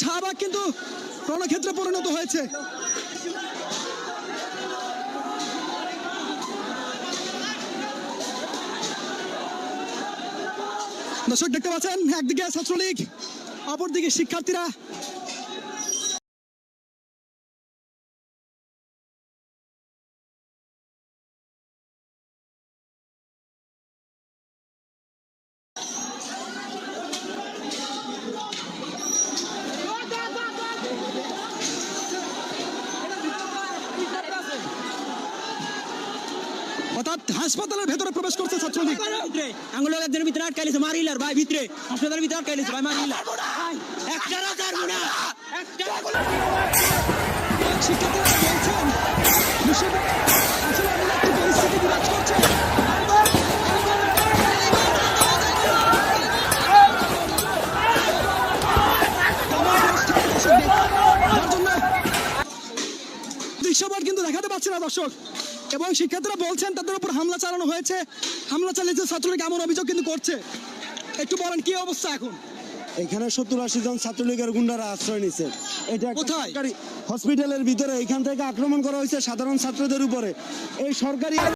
শাহবাগ কিন্তু রণক্ষেত্রে পরিণত হয়েছে। দর্শক দেখতে পাচ্ছেন একদিকে ছাত্রলীগ অপরদিকে শিক্ষার্থীরা অর্থাৎ হাসপাতালের ভেতরে প্রবেশ করছে ছাত্রলীগ। ভিতরে আঙ্গুলো একজনের ভিতরে আটকাইছে মারিলার ভাই ভিতরে। হাসপাতালের ভিতরে আটকাইছে ভাই মারিলার একটা রাজার গুণা একটা শিক্ষার্থীরা বলছেন আসলে এমন পরিস্থিতি বিরাজ করছে। দৃশ্যপট কিন্তু দেখাতে পাচ্ছে না দর্শক। এবং শিক্ষার্থীরা বলছেন তাদের উপর হামলা চালানো হয়েছে। হামলা চালিয়েছে ছাত্রলীগ এমন অভিযোগ কিন্তু করছে। একটু বলেন কি অবস্থা এখন? এখানে সত্তর আশি জন ছাত্রলীগের গুন্ডারা আশ্রয় নিছে। এটা? সরকারি হসপিটালের ভিতরে। এখান থেকে আক্রমণ করা হয়েছে সাধারণ ছাত্রদের উপরে। এই সরকারি